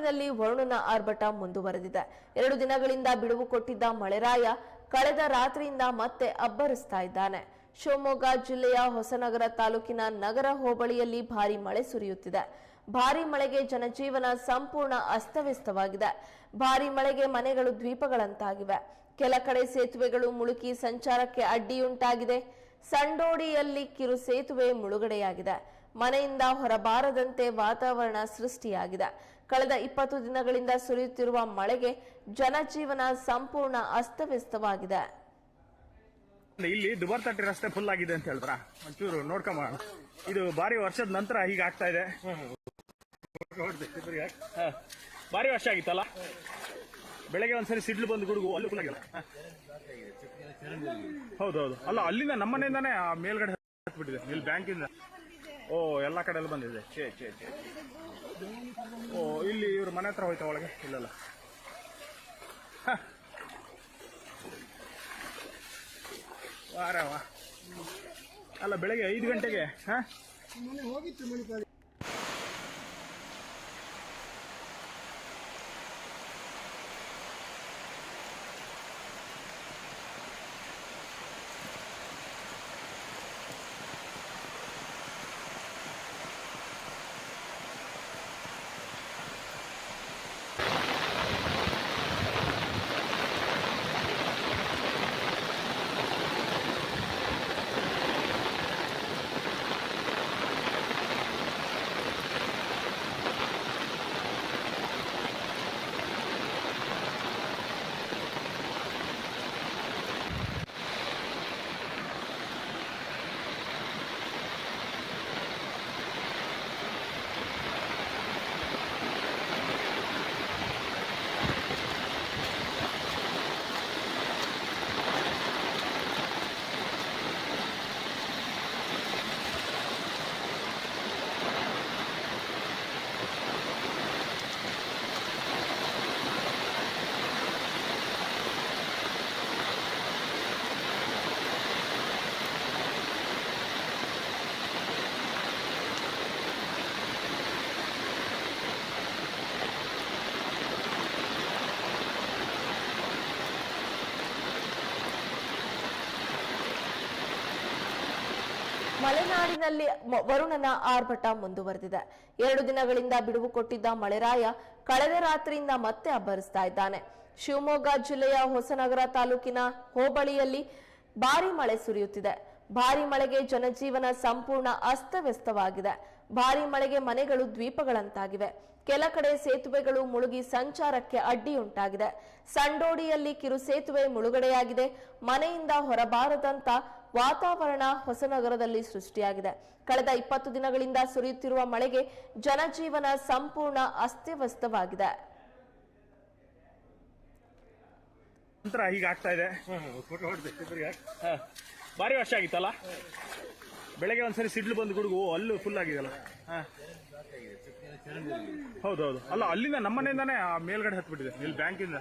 ಮಲೆನಾಡಿನಲ್ಲಿ ವರುಣನ ಆರ್ಭಟ ಮುಂದುವರೆದಿದೆ. ಎರಡು ದಿನಗಳಿಂದ ಬಿಡುವು ಕೊಟ್ಟಿದ್ದ ಮಳೆರಾಯ ಕಳೆದ ರಾತ್ರಿಯಿಂದ ಮತ್ತೆ ಅಬ್ಬರಿಸ್ತಾ ಇದ್ದಾನೆ. ಶಿವಮೊಗ್ಗ ಜಿಲ್ಲೆಯ ಹೊಸನಗರ ತಾಲೂಕಿನ ನಗರ ಹೋಬಳಿಯಲ್ಲಿ ಭಾರಿ ಮಳೆ ಸುರಿಯುತ್ತಿದೆ. ಭಾರಿ ಮಳೆಗೆ ಜನಜೀವನ ಸಂಪೂರ್ಣ ಅಸ್ತವ್ಯಸ್ತವಾಗಿದೆ. ಭಾರಿ ಮಳೆಗೆ ಮನೆಗಳು ದ್ವೀಪಗಳಂತಾಗಿವೆ. ಕೆಲ ಕಡೆ ಸೇತುವೆಗಳು ಮುಳುಕಿ ಸಂಚಾರಕ್ಕೆ ಅಡ್ಡಿಯುಂಟಾಗಿದೆ. ಸಂಡೋಡಿಯಲ್ಲಿ ಕಿರು ಸೇತುವೆ ಮುಳುಗಡೆಯಾಗಿದೆ. ಮನೆಯಿಂದ ಹೊರಬಾರದಂತೆ ವಾತಾವರಣ ಸೃಷ್ಟಿಯಾಗಿದೆ. ಕಳೆದ ಇಪ್ಪತ್ತು ದಿನಗಳಿಂದ ಸುರಿಯುತ್ತಿರುವ ಮಳೆಗೆ ಜನಜೀವನ ಸಂಪೂರ್ಣ ಅಸ್ತವ್ಯಸ್ತವಾಗಿದೆ. ಇಲ್ಲಿ ದುಬಾರ್ ತಟ್ಟಿ ರಸ್ತೆ ಫುಲ್ ಆಗಿದೆ ಅಂತ ಹೇಳಿದ್ರ ಒಂಚೂರು ನೋಡ್ಕೊಂಬ ಇದು ಬಾರಿ ವರ್ಷದ ನಂತರ ಹೀಗೆ ಆಗ್ತಾ ಇದೆ. ಹಾ. ಬಾರಿ ವರ್ಷ ಆಗಿತ್ತಲ್ಲ? ಬೆಳಗ್ಗೆ ಒಂದ್ಸರಿ ಸಿಡ್ಲು ಬಂದು ಗುಡುಗು, ಅಲ್ಲೂ ಹಾ. ಹೌದೌದು. ಅಲ್ಲ, ಅಲ್ಲಿಂದ ನಮ್ಮ ಮನೆಯಿಂದಾನೇ ಆ ಮೇಲ್ಗಡೆ ಹತ್ಬಿಟ್ಟಿದೆ, ಇಲ್ಲಿ ಬ್ಯಾಂಕಿಂದ. ಓ, ಎಲ್ಲ ಕಡೆ ಎಲ್ಲ ಬಂದಿದೆ. ಛೇ ಛೇ ಛೇ ಓ, ಇಲ್ಲಿ ಇವ್ರ ಮನೆ ಹತ್ರ ಹೋಯ್ತಾ ಒಳಗೆ? ಇಲ್ಲಲ್ಲ. ವಾರ ಅಲ್ಲ, ಬೆಳಗ್ಗೆ ಐದು ಗಂಟೆಗೆ, ಹಾ? ಮಲೆನಾಡಿನಲ್ಲಿ ವರುಣನ ಆರ್ಭಟ ಮುಂದುವರೆದಿದೆ. ಎರಡು ದಿನಗಳಿಂದ ಬಿಡುವು ಕೊಟ್ಟಿದ್ದ ಮಳೆರಾಯ ಕಳೆದ ರಾತ್ರಿಯಿಂದ ಮತ್ತೆ ಅಬ್ಬರಿಸ್ತಾ ಇದ್ದಾನೆ. ಶಿವಮೊಗ್ಗ ಜಿಲ್ಲೆಯ ಹೊಸನಗರ ತಾಲೂಕಿನ ಹೋಬಳಿಯಲ್ಲಿ ಭಾರಿ ಮಳೆ ಸುರಿಯುತ್ತಿದೆ. ಭಾರಿ ಮಳೆಗೆ ಜನಜೀವನ ಸಂಪೂರ್ಣ ಅಸ್ತವ್ಯಸ್ತವಾಗಿದೆ. ಭಾರಿ ಮಳೆಗೆ ಮನೆಗಳು ದ್ವೀಪಗಳಂತಾಗಿವೆ. ಕೆಲ ಕಡೆ ಸೇತುವೆಗಳು ಮುಳುಗಿ ಸಂಚಾರಕ್ಕೆ ಅಡ್ಡಿಯುಂಟಾಗಿದೆ. ಸಂಡೋಡಿಯಲ್ಲಿ ಕಿರು ಸೇತುವೆ ಮುಳುಗಡೆಯಾಗಿದೆ. ಮನೆಯಿಂದ ಹೊರಬಾರದಂತ ವಾತಾವರಣ ಹೊಸನಗರದಲ್ಲಿ ಸೃಷ್ಟಿಯಾಗಿದೆ. ಕಳೆದ ಇಪ್ಪತ್ತು ದಿನಗಳಿಂದ ಸುರಿಯುತ್ತಿರುವ ಮಳೆಗೆ ಜನಜೀವನ ಸಂಪೂರ್ಣ ಅಸ್ತವ್ಯಸ್ತವಾಗಿದೆ. ಹೀಗೆ ಆಗ್ತಾ ಇದೆ. ಭಾರಿ ವರ್ಷ ಆಗಿತ್ತಲ್ಲ? ಬೆಳಗ್ಗೆ ಒಂದ್ಸರಿ ಸಿಡ್ಲು ಬಂದು ಗುಡುಗು, ಅಲ್ಲೂ ಫುಲ್ ಆಗಿದೆಯಲ್ಲ? ಹಾ. ಹೌದೌದು. ಅಲ್ಲ, ಅಲ್ಲಿಂದ ನಮ್ಮ ಮನೆಯಿಂದಾನೇ ಆ ಮೇಲ್ಗಡೆ ಹತ್ಬಿಟ್ಟಿದೆ, ಇಲ್ಲಿ ಬ್ಯಾಂಕಿಂದ